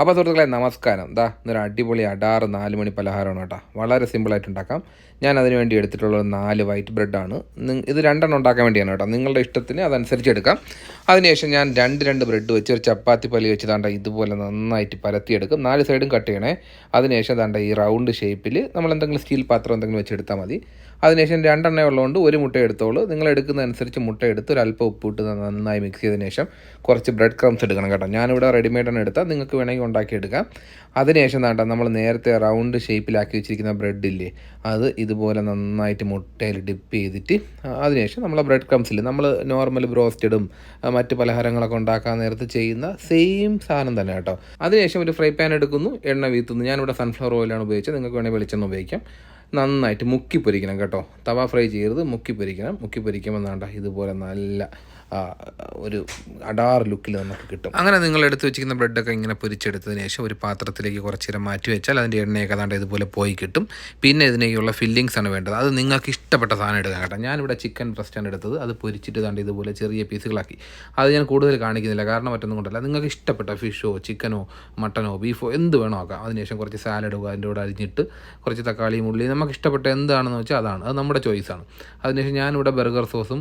അപ്പോൾ സുഹൃത്തുക്കളെ നമസ്കാരം. ദാ ഇന്നൊരു അടിപൊളി അടാറ് നാല് മണി പലഹാരമാണ് കേട്ടോ. വളരെ സിമ്പിളായിട്ട് ഉണ്ടാക്കാം. ഞാൻ അതിന് വേണ്ടി എടുത്തിട്ടുള്ളത് നാല് വൈറ്റ് ബ്രെഡാണ്. ഇത് രണ്ടെണ്ണം ഉണ്ടാക്കാൻ വേണ്ടിയാണ് കേട്ടോ. നിങ്ങളുടെ ഇഷ്ടത്തിന് അതനുസരിച്ച് എടുക്കാം. അതിനുശേഷം ഞാൻ രണ്ട് രണ്ട് ബ്രെഡ് വെച്ച് ഒരു ചപ്പാത്തി പല്ലി വെച്ച് താണ്ട ഇതുപോലെ നന്നായിട്ട് പരത്തിയെടുക്കും. നാല് സൈഡും കട്ട് ചെയ്യണേ. അതിനുശേഷം താണ്ട ഈ റൗണ്ട് ഷേപ്പിൽ നമ്മൾ എന്തെങ്കിലും സ്റ്റീൽ പാത്രം എന്തെങ്കിലും വെച്ചെടുത്താൽ മതി. അതിനുശേഷം രണ്ടെണ്ണ ഉള്ളതുകൊണ്ട് ഒരു മുട്ട എടുത്തോളൂ. നിങ്ങൾ എടുക്കുന്ന അനുസരിച്ച് മുട്ട എടുത്ത് ഒരു അല്പം ഉപ്പ് ഇട്ട് നന്നായി മിക്സ് ചെയ്തതിന് ശേഷം കുറച്ച് ബ്രെഡ് ക്രംസ് എടുക്കണം കേട്ടോ. ഞാനിവിടെ റെഡിമെയ്ഡ് ആണ് എടുത്താൽ നിങ്ങൾക്ക് വേണമെങ്കിൽ ഉണ്ടാക്കിയെടുക്കാം. അതിനുശേഷം വേണ്ട നമ്മൾ നേരത്തെ റൗണ്ട് ഷേപ്പിലാക്കി വെച്ചിരിക്കുന്ന ബ്രെഡ് ഇല്ലേ അത് ഇതുപോലെ നന്നായിട്ട് മുട്ടയിൽ ഡിപ്പ് ചെയ്തിട്ട് അതിനുശേഷം നമ്മൾ ബ്രെഡ് ക്രംസിൽ നമ്മൾ നോർമൽ ബ്രോസ്റ്റഡും മറ്റ് പലഹാരങ്ങളൊക്കെ ഉണ്ടാക്കാൻ നേരത്ത് ചെയ്യുന്ന സെയിം സാധനം തന്നെ കേട്ടോ. അതിനുശേഷം ഒരു ഫ്രൈ പാൻ എടുക്കുന്നു എണ്ണ വീത്തുന്നു. ഞാനിവിടെ സൺഫ്ലവർ ഓയിലാണ് ഉപയോഗിച്ചത്. നിങ്ങൾക്ക് വേണമെങ്കിൽ വെളിച്ചെണ്ണ ഉപയോഗിക്കാം. നന്നായിട്ട് മുക്കി പൊരിക്കണം കേട്ടോ. തവ ഫ്രൈ ചെയ്യരുത്. മുക്കി പൊരിക്കണം. മുക്കി പൊരിക്കുമ്പോൾ വേണ്ട ഇതുപോലെ നല്ല ഒരു അടാർ ലുക്കിൽ നമുക്ക് കിട്ടും. അങ്ങനെ നിങ്ങൾ എടുത്ത് വെച്ചിരിക്കുന്ന ബ്രെഡൊക്കെ ഇങ്ങനെ പൊരിച്ചെടുത്തതിന് ശേഷം ഒരു പാത്രത്തിലേക്ക് കുറച്ച് നേരം മാറ്റി വെച്ചാൽ അതിന്റെ എണ്ണയൊക്കെ അതാണ്ട് ഇതുപോലെ പോയി കിട്ടും. പിന്നെ ഇതിനേക്കുള്ള ഫില്ലിങ്സ് ആണ് വേണ്ടത്. അത് നിങ്ങൾക്ക് ഇഷ്ടപ്പെട്ട സാധനം എടുക്കാൻ കേട്ടോ. ഞാനിവിടെ ചിക്കൻ ബ്രസ്റ്റാണ് എടുത്തത്. അത് പൊരിച്ചിട്ട് താണ്ട് ഇതുപോലെ ചെറിയ പീസുകളാക്കി. അത് ഞാൻ കൂടുതൽ കാണിക്കുന്നില്ല. കാരണം മറ്റൊന്നും കൊണ്ടല്ല. നിങ്ങൾക്ക് ഇഷ്ടപ്പെട്ട ഫിഷോ ചിക്കനോ മട്ടനോ ബീഫോ എന്ത് വേണോ ആക്കാം. അതിനുശേഷം കുറച്ച് സാലഡ് അതിന്റെ കൂടെ അരിഞ്ഞിട്ട് കുറച്ച് തക്കാളിയും ഉള്ളി നമുക്ക് ഇഷ്ടപ്പെട്ട എന്താണെന്ന് വെച്ചാൽ അതാണ്. അത് നമ്മുടെ ചോയ്സാണ് അതിനുശേഷം ഞാനിവിടെ ബർഗർ സോസും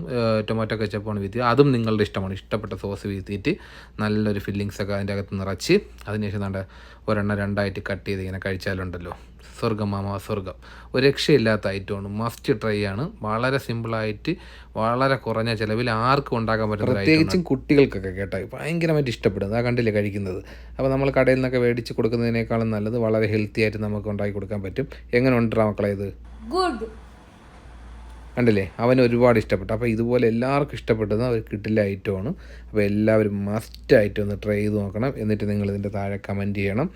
ടൊമാറ്റോ കെച്ചപ്പാണ് വീത്തി. അതും നിങ്ങളുടെ ഇഷ്ടമാണ്. ഇഷ്ടപ്പെട്ട സോസ് വീഴ്ത്തിയിട്ട് നല്ലൊരു ഫില്ലിങ്സ് ഒക്കെ അതിന്റെ അകത്ത് നിറച്ച് അതിനുശേഷം നല്ല ഒരെണ്ണം രണ്ടായിട്ട് കട്ട് ചെയ്ത് ഇങ്ങനെ കഴിച്ചാലുണ്ടല്ലോ. സ്വർഗം മാമ സ്വർഗം ഒരു രക്ഷയില്ലാത്ത ഐറ്റമാണ് മസ്റ്റ് ട്രൈ ആണ്. വളരെ സിമ്പിളായിട്ട് വളരെ കുറഞ്ഞ ചിലവിൽ ആർക്കും ഉണ്ടാക്കാൻ പറ്റുന്ന പ്രത്യേകിച്ചും കുട്ടികൾക്കൊക്കെ കേട്ടോ. ഭയങ്കരമായിട്ട് ഇഷ്ടപ്പെടുന്നത്. ആ കണ്ടില്ലേ കഴിക്കുന്നത്. അപ്പോൾ നമ്മൾ കടയിൽ നിന്നൊക്കെ മേടിച്ച് കൊടുക്കുന്നതിനേക്കാളും നല്ലത് വളരെ ഹെൽത്തി ആയിട്ട് നമുക്ക് ഉണ്ടാക്കി കൊടുക്കാൻ പറ്റും. എങ്ങനെ ഉണ്ടാ മക്കളെ ഇത്? Good. കണ്ടില്ലേ? അവൻ ഒരുപാട് ഇഷ്ടപ്പെട്ടു. അപ്പോൾ ഇതുപോലെ എല്ലാവർക്കും ഇഷ്ടപ്പെട്ടത് അവർ കിട്ടില്ല ഐറ്റമാണ്. അപ്പോൾ എല്ലാവരും മസ്റ്റായിട്ട് ഒന്ന് ട്രൈ ചെയ്ത് നോക്കണം. എന്നിട്ട് നിങ്ങൾ ഇതിന്റെ താഴെ കമന്റ് ചെയ്യണം.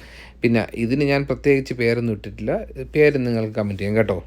പിന്നെ ഇതിന് ഞാൻ പ്രത്യേകിച്ച് പേരൊന്നും ഇട്ടിട്ടില്ല. പേര് നിങ്ങൾ കമന്റ് ചെയ്യാം കേട്ടോ.